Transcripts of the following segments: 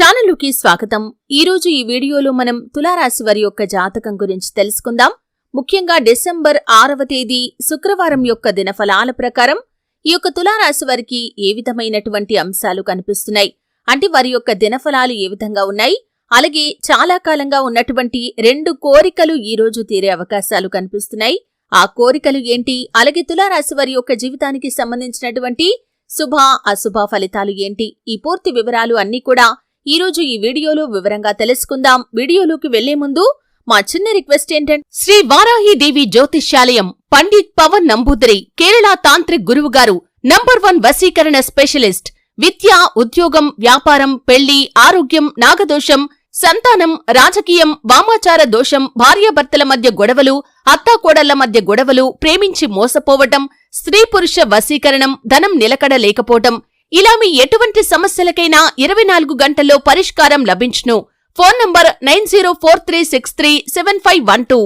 ఛానలుకి స్వాగతం. ఈరోజు ఈ వీడియోలో మనం తులారాశి వారి యొక్క జాతకం గురించి తెలుసుకుందాం. ముఖ్యంగా డిసెంబర్ ఆరవ తేదీ శుక్రవారం యొక్క దినఫలాల ప్రకారం ఈ యొక్క తులారాశి వారికి ఏ విధమైనటువంటి అంశాలు కనిపిస్తున్నాయి? అంటే వారి యొక్క దినఫలాలు ఏ విధంగా ఉన్నాయి? అలాగే చాలా కాలంగా ఉన్నటువంటి రెండు కోరికలు ఈ రోజు తీరే అవకాశాలు కనిపిస్తున్నాయి. ఆ కోరికలు ఏంటి? అలాగే తులారాశి వారి యొక్క జీవితానికి సంబంధించినటువంటి శుభ అశుభ ఫలితాలు ఏంటి? ఈ పూర్తి వివరాలు అన్నీ కూడా ఈ రోజు ఈ వీడియోలో వివరంగా తెలుసుకుందాం. వీడియోలోకి వెళ్ళే ముందు మా చిన్న రిక్వెస్ట్ ఏంటంటే శ్రీ వారాహి దేవి జ్యోతిష్యాలయం పండిత్ పవన్ నంబూదరి కేరళ తాంత్రిక్ గురువు గారు నంబర్ వన్ వశీకరణ స్పెషలిస్ట్ విద్య ఉద్యోగం వ్యాపారం పెళ్ళి ఆరోగ్యం నాగదోషం సంతానం రాజకీయం వామాచార దోషం భార్యాభర్తల మధ్య గొడవలు అత్తాకోడళ్ళ మధ్య గొడవలు ప్రేమించి మోసపోవటం స్త్రీ పురుష వశీకరణం ధనం నిలకడ లేకపోవటం ఇలా మీ ఎటువంటి సమస్యలకైనా ఇరవై నాలుగు గంటల్లో పరిష్కారం లభించును. Phone number nine zero four three six three seven five one two.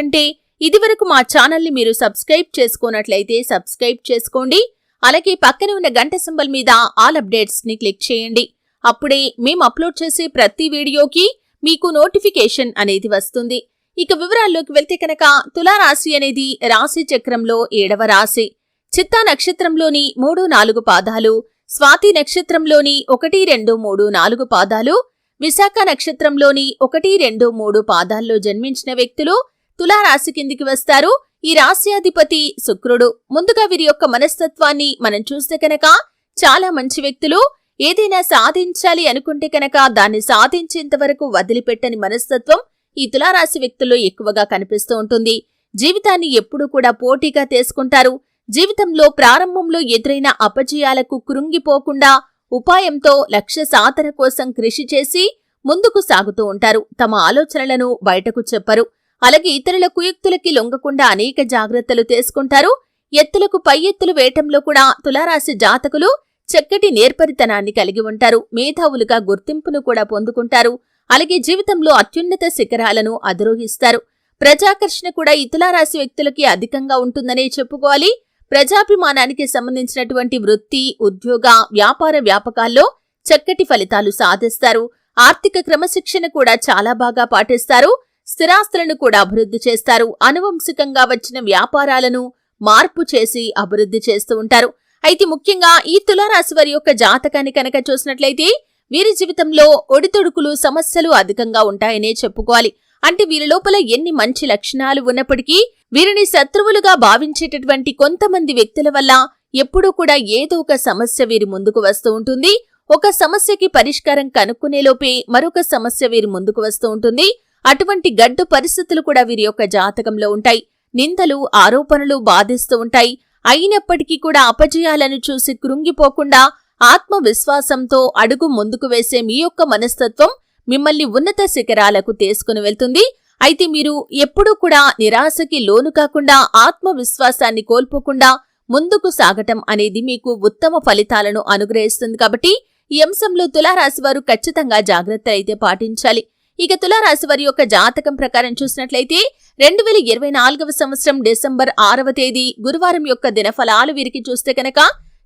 అంటే ఇదివరకు మా ఛానల్ని మీరు సబ్స్క్రైబ్ చేసుకోనట్లయితే సబ్స్క్రైబ్ చేసుకోండి. అలాగే పక్కనే ఉన్న గంట సింబల్ మీద ఆల్ అప్డేట్స్ని క్లిక్ చేయండి. అప్పుడే మేము అప్లోడ్ చేసే ప్రతి వీడియోకి మీకు నోటిఫికేషన్ అనేది వస్తుంది. ఇక వివరాల్లోకి వెళ్తే కనుక తులారాశి అనేది రాశి చక్రంలో ఏడవ రాశి. చిత్తా నక్షత్రంలోని మూడు నాలుగు పాదాలు స్వాతి నక్షత్రంలోని ఒకటి రెండు మూడు నాలుగు పాదాలు విశాఖ నక్షత్రంలోని ఒకటి రెండు మూడు పాదాల్లో జన్మించిన వ్యక్తులు తులారాశి కిందికి వస్తారు. ఈ రాశ్యాధిపతి శుక్రుడు. ముందుగా వీరి యొక్క మనస్తత్వాన్ని మనం చూస్తే కనుక చాలా మంచి వ్యక్తులు. ఏదైనా సాధించాలి అనుకుంటే కనుక దాన్ని సాధించేంత వరకు వదిలిపెట్టని మనస్తత్వం ఈ తులారాశి వ్యక్తుల్లో ఎక్కువగా కనిపిస్తూ ఉంటుంది. జీవితాన్ని ఎప్పుడూ కూడా పోటీగా తీసుకుంటారు. జీవితంలో ప్రారంభంలో ఎదురైన అపజయాలకు కృంగిపోకుండా ఉపాయంతో లక్ష్య సాధన కోసం కృషి చేసి ముందుకు సాగుతూ ఉంటారు. తమ ఆలోచనలను బయటకు చెప్పరు. అలాగే ఇతరుల కుయుక్తులకి లొంగకుండా అనేక జాగ్రత్తలు తీసుకుంటారు. ఎత్తులకు పై ఎత్తులు వేయటంలో కూడా తులారాశి జాతకులు చక్కటి నేర్పరితనాన్ని కలిగి ఉంటారు. మేధావులుగా గుర్తింపును కూడా పొందుకుంటారు. అలాగే జీవితంలో అత్యున్నత శిఖరాలను అధిరోహిస్తారు. ప్రజాకర్షణ కూడా ఇతులారాశి వ్యక్తులకి అధికంగా ఉంటుందనే చెప్పుకోవాలి. ప్రజాభిమానానికి సంబంధించినటువంటి వృత్తి ఉద్యోగ వ్యాపార వ్యాపకాల్లో చక్కటి ఫలితాలు సాధిస్తారు. ఆర్థిక క్రమశిక్షణ కూడా చాలా బాగా పాటిస్తారు. స్థిరాస్తులను కూడా అభివృద్ధి చేస్తారు. అనువంశికంగా వచ్చిన వ్యాపారాలను మార్పు చేసి అభివృద్ధి చేస్తూ ఉంటారు. అయితే ముఖ్యంగా ఈ తులారాశి వారి యొక్క జాతకాన్ని కనుక చూసినట్లయితే వీరి జీవితంలో ఒడితొడుకులు సమస్యలు అధికంగా ఉంటాయనే చెప్పుకోవాలి. అంటే వీరి లోపల ఎన్ని మంచి లక్షణాలు ఉన్నప్పటికీ వీరిని శత్రువులుగా భావించేటటువంటి కొంతమంది వ్యక్తుల వల్ల ఎప్పుడూ కూడా ఏదో ఒక సమస్య వీరి ముందుకు వస్తూ ఉంటుంది. ఒక సమస్యకి పరిష్కారం కనుక్కునేలోపే మరొక సమస్య వీరి ముందుకు వస్తూ ఉంటుంది. అటువంటి గడ్డు పరిస్థితులు కూడా వీరి యొక్క జాతకంలో ఉంటాయి. నిందలు ఆరోపణలు బాధిస్తూ ఉంటాయి. అయినప్పటికీ కూడా అపజయాలను చూసి కృంగిపోకుండా ఆత్మవిశ్వాసంతో అడుగు ముందుకు వేసే మీ యొక్క మనస్తత్వం మిమ్మల్ని ఉన్నత శిఖరాలకు తీసుకుని వెళ్తుంది. అయితే మీరు ఎప్పుడూ కూడా నిరాశకి లోను కాకుండా ఆత్మవిశ్వాసాన్ని కోల్పోకుండా ముందుకు సాగటం అనేది మీకు ఉత్తమ ఫలితాలను అనుగ్రహిస్తుంది కాబట్టి ఈ అంశంలో తులారాశి వారు ఖచ్చితంగా జాగ్రత్త అయితే పాటించాలి. ఇక తులారాశి వారి యొక్క జాతకం ప్రకారం చూసినట్లయితే రెండు వేల ఇరవై నాలుగవ సంవత్సరం డిసెంబర్ ఆరవ తేదీ గురువారం యొక్క దినఫలాలు వీరికి చూస్తే కనుక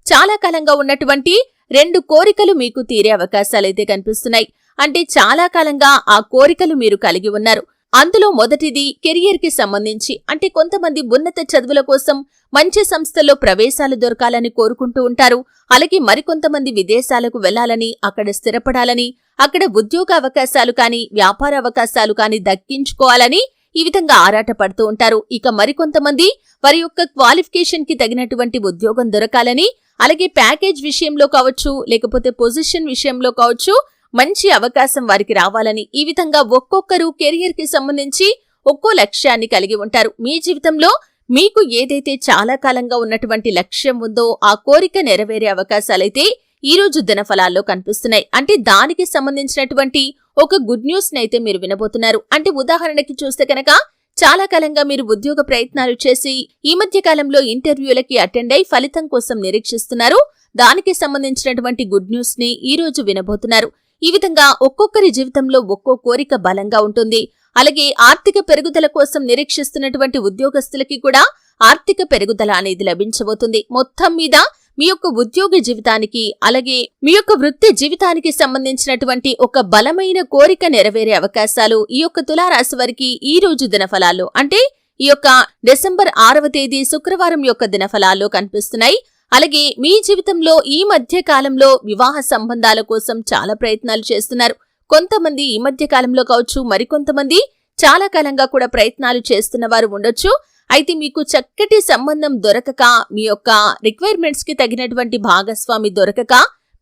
చాలా కాలంగా ఉన్నటువంటి రెండు కోరికలు మీకు తీరే అవకాశాలైతే కనిపిస్తున్నాయి. అంటే చాలా కాలంగా ఆ కోరికలు మీరు కలిగి ఉన్నారు. అందులో మొదటిది కెరియర్కి సంబంధించి. అంటే కొంతమంది ఉన్నత చదువుల కోసం మంచి సంస్థల్లో ప్రవేశాలు దొరకాలని కోరుకుంటూ ఉంటారు. అలాగే మరికొంతమంది విదేశాలకు వెళ్ళాలని అక్కడ స్థిరపడాలని అక్కడ ఉద్యోగ అవకాశాలు కాని వ్యాపార అవకాశాలు కాని దక్కించుకోవాలని ఈ విధంగా ఆరాటపడుతూ ఉంటారు. ఇక మరికొంతమంది వారి యొక్క క్వాలిఫికేషన్కి తగినటువంటి ఉద్యోగం దొరకాలని అలాగే ప్యాకేజ్ విషయంలో కావచ్చు లేకపోతే పొజిషన్ విషయంలో కావచ్చు మంచి అవకాశం వారికి రావాలని ఈ విధంగా ఒక్కొక్కరు కెరియర్కి సంబంధించి ఒక్కో లక్ష్యాన్ని కలిగి ఉంటారు. మీ జీవితంలో మీకు ఏదైతే చాలా కాలంగా ఉన్నటువంటి లక్ష్యం ఉందో ఆ కోరిక నెరవేరే అవకాశాలైతే ఈ రోజు దినఫలాల్లో కనిపిస్తున్నాయి. అంటే దానికి సంబంధించినటువంటి ఒక గుడ్ న్యూస్ నైతే మీరు వినబోతున్నారు. అంటే ఉదాహరణకి చూస్తే కనుక చాలా కాలంగా మీరు ఉద్యోగ ప్రయత్నాలు చేసి ఈ మధ్య కాలంలో ఇంటర్వ్యూలకి అటెండ్ అయి ఫలితం కోసం నిరీక్షిస్తున్నారు. దానికి సంబంధించినటువంటి గుడ్ న్యూస్ని ఈ రోజు వినబోతున్నారు. ఈ విధంగా ఒక్కొక్కరి జీవితంలో ఒక్కో కోరిక బలంగా ఉంటుంది. అలాగే ఆర్థిక పెరుగుదల కోసం నిరీక్షిస్తున్నటువంటి ఉద్యోగస్తులకి కూడా ఆర్థిక పెరుగుదల అనేది లభించబోతుంది. మొత్తం మీద మీ యొక్క ఉద్యోగ జీవితానికి అలాగే మీ యొక్క వృత్తి జీవితానికి సంబంధించినటువంటి ఒక బలమైన కోరిక నెరవేరే అవకాశాలు ఈ యొక్క తులారాశి వారికి ఈ రోజు దినఫలాలు అంటే ఈ యొక్క డిసెంబర్ ఆరవ తేదీ శుక్రవారం యొక్క దినఫలాల్లో కనిపిస్తున్నాయి. అలాగే మీ జీవితంలో ఈ మధ్య కాలంలో వివాహ సంబంధాల కోసం చాలా ప్రయత్నాలు చేస్తున్నారు. కొంతమంది ఈ మధ్య కాలంలో కావచ్చు మరికొంతమంది చాలా కాలంగా కూడా ప్రయత్నాలు చేస్తున్న వారు ఉండొచ్చు. అయితే మీకు చక్కటి సంబంధం దొరకక మీ యొక్క రిక్వైర్మెంట్స్కి తగినటువంటి భాగస్వామి దొరకక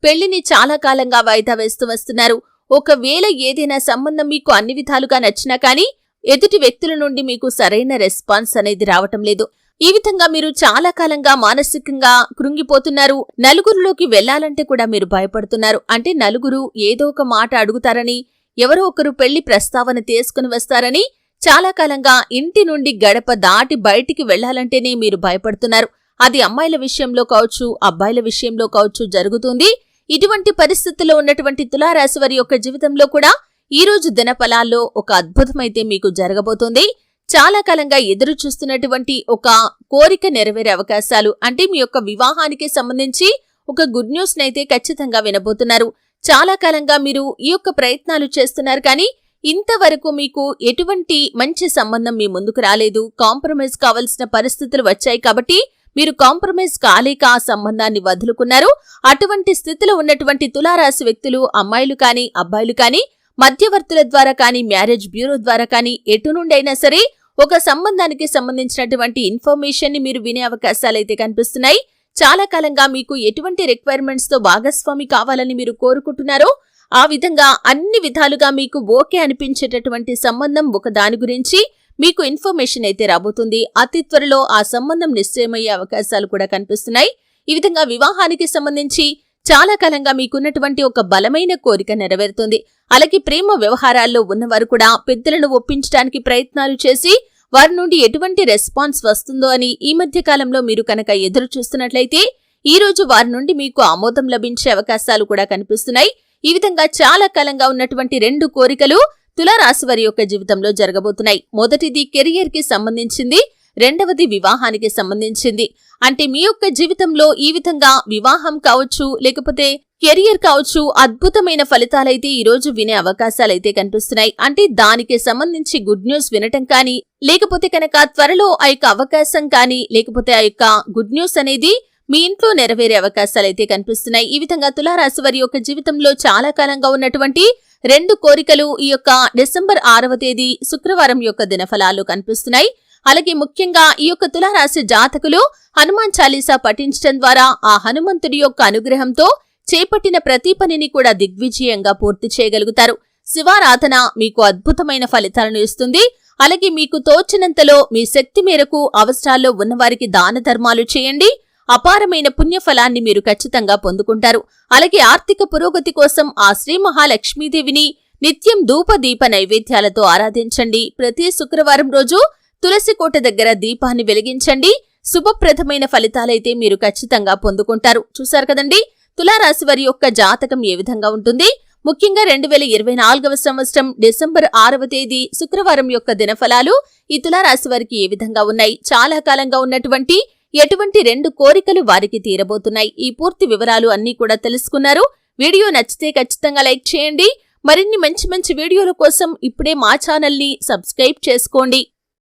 పెళ్ళిని చాలా కాలంగా వాయిదా వేస్తూ వస్తున్నారు. ఒకవేళ ఏదైనా సంబంధం మీకు అన్ని విధాలుగా నచ్చినా కానీ ఎదుటి వ్యక్తుల నుండి మీకు సరైన రెస్పాన్స్ అనేది రావటం లేదు. ఈ విధంగా మీరు చాలా కాలంగా మానసికంగా కృంగిపోతున్నారు. నలుగురిలోకి వెళ్ళాలంటే కూడా మీరు భయపడుతున్నారు. అంటే నలుగురు ఏదో ఒక మాట అడుగుతారని ఎవరో ఒకరు పెళ్ళి ప్రస్తావన తీసుకుని వస్తారని చాలా కాలంగా ఇంటి నుండి గడప దాటి బయటికి వెళ్ళాలంటేనే మీరు భయపడుతున్నారు. అది అమ్మాయిల విషయంలో కావచ్చు అబ్బాయిల విషయంలో కావచ్చు జరుగుతుంది. ఇటువంటి పరిస్థితుల్లో ఉన్నటువంటి తులారాశి వారి యొక్క జీవితంలో కూడా ఈ రోజు దినఫలాల్లో ఒక అద్భుతమైతే మీకు జరగబోతోంది. చాలా కాలంగా ఎదురు చూస్తున్నటువంటి ఒక కోరిక నెరవేరే అవకాశాలు అంటే మీ యొక్క వివాహానికి సంబంధించి ఒక గుడ్ న్యూస్ నైతే ఖచ్చితంగా వినబోతున్నారు. చాలా కాలంగా మీరు ఈ యొక్క ప్రయత్నాలు చేస్తున్నారు కానీ ఇంతవరకు మీకు ఎటువంటి మంచి సంబంధం మీ ముందుకు రాలేదు. కాంప్రమైజ్ కావలసిన పరిస్థితులు వచ్చాయి కాబట్టి మీరు కాంప్రమైజ్ కాలేక ఆ సంబంధాన్ని వదులుకున్నారు. అటువంటి స్థితిలో ఉన్నటువంటి తులారాశి వ్యక్తులు అమ్మాయిలు కానీ అబ్బాయిలు కానీ మధ్యవర్తుల ద్వారా కానీ మ్యారేజ్ బ్యూరో ద్వారా కానీ ఎటు నుండైనా సరే ఒక సంబంధానికి సంబంధించినటువంటి ఇన్ఫర్మేషన్ని మీరు వినే అవకాశాలైతే కనిపిస్తున్నాయి. చాలా కాలంగా మీకు ఎటువంటి రిక్వైర్మెంట్స్తో భాగస్వామి కావాలని మీరు కోరుకుంటున్నారో ఆ విధంగా అన్ని విధాలుగా మీకు ఓకే అనిపించేటటువంటి సంబంధం ఒక దాని గురించి మీకు ఇన్ఫర్మేషన్ అయితే రాబోతుంది. అతి త్వరలో ఆ సంబంధం నిశ్చయమయ్యే అవకాశాలు కూడా కనిపిస్తున్నాయి. ఈ విధంగా వివాహానికి సంబంధించి చాలా కాలంగా మీకున్నటువంటి ఒక బలమైన కోరిక నెరవేరుతుంది. అలాగే ప్రేమ వ్యవహారాల్లో ఉన్నవారు కూడా పెద్దలను ఒప్పించడానికి ప్రయత్నాలు చేసి వారి నుండి ఎటువంటి రెస్పాన్స్ వస్తుందో అని ఈ మధ్య కాలంలో మీరు కనుక ఎదురు చూస్తున్నట్లయితే ఈ రోజు వారి నుండి మీకు ఆమోదం లభించే అవకాశాలు కూడా కనిపిస్తున్నాయి. ఈ విధంగా చాలా కాలంగా ఉన్నటువంటి రెండు కోరికలు తులారాశి వారి యొక్క జీవితంలో జరగబోతున్నాయి. మొదటిది కెరియర్కి సంబంధించింది. రెండవది వివాహానికి సంబంధించింది. అంటే మీ యొక్క జీవితంలో ఈ విధంగా వివాహం కావచ్చు లేకపోతే కెరియర్ కావచ్చు అద్భుతమైన ఫలితాలైతే ఈరోజు వినే అవకాశాలైతే కనిపిస్తున్నాయి. అంటే దానికి సంబంధించి గుడ్ న్యూస్ వినటం కానీ లేకపోతే కనుక త్వరలో ఆ యొక్క అవకాశం కానీ లేకపోతే ఆ యొక్క గుడ్ న్యూస్ అనేది మీ ఇంట్లో నెరవేరే అవకాశాలైతే కనిపిస్తున్నాయి. ఈ విధంగా తులారాశి వారి యొక్క జీవితంలో చాలా కాలంగా ఉన్నటువంటి రెండు కోరికలు ఈ యొక్క డిసెంబర్ ఆరవ తేదీ శుక్రవారం యొక్క దినఫలాలు కనిపిస్తున్నాయి. అలాగే ముఖ్యంగా ఈ యొక్క తులారాశి జాతకులు హనుమాన్ చాలీసా పఠించడం ద్వారా ఆ హనుమంతుడి యొక్క అనుగ్రహంతో చేపట్టిన ప్రతి పనిని కూడా దిగ్విజయంగా పూర్తి చేయగలుగుతారు. శివారాధన మీకు అద్భుతమైన ఫలితాలను ఇస్తుంది. అలాగే మీకు తోచినంతలో మీ శక్తి మేరకు అవసరాల్లో ఉన్నవారికి దాన ధర్మాలు చేయండి. అపారమైన పుణ్యఫలాన్ని మీరు ఖచ్చితంగా పొందుకుంటారు. అలాగే ఆర్థిక పురోగతి కోసం ఆ శ్రీ మహాలక్ష్మీదేవిని నిత్యం ధూప దీప నైవేద్యాలతో ఆరాధించండి. ప్రతి శుక్రవారం రోజు తులసి కోట దగ్గర దీపాన్ని వెలిగించండి. శుభప్రదమైన ఫలితాలైతే మీరు ఖచ్చితంగా పొందుకుంటారు. చూశారు కదండి? తులారాశి వారి యొక్క జాతకం ఏ విధంగా ఉంటుంది? ముఖ్యంగా రెండు వేల ఇరవై నాలుగవ సంవత్సరం డిసెంబర్ ఆరవ తేదీ శుక్రవారం యొక్క దినఫలాలు ఈ తులారాశి వారికి ఏ విధంగా ఉన్నాయి? చాలా కాలంగా ఉన్నటువంటి ఎటువంటి రెండు కోరికలు వారికి తీరబోతున్నాయి? ఈ పూర్తి వివరాలు అన్నీ కూడా తెలుసుకున్నారు. వీడియో నచ్చితే ఖచ్చితంగా లైక్ చేయండి. మరిన్ని మంచి మంచి వీడియోల కోసం ఇప్పుడే మా ఛానల్ని సబ్స్క్రైబ్ చేసుకోండి.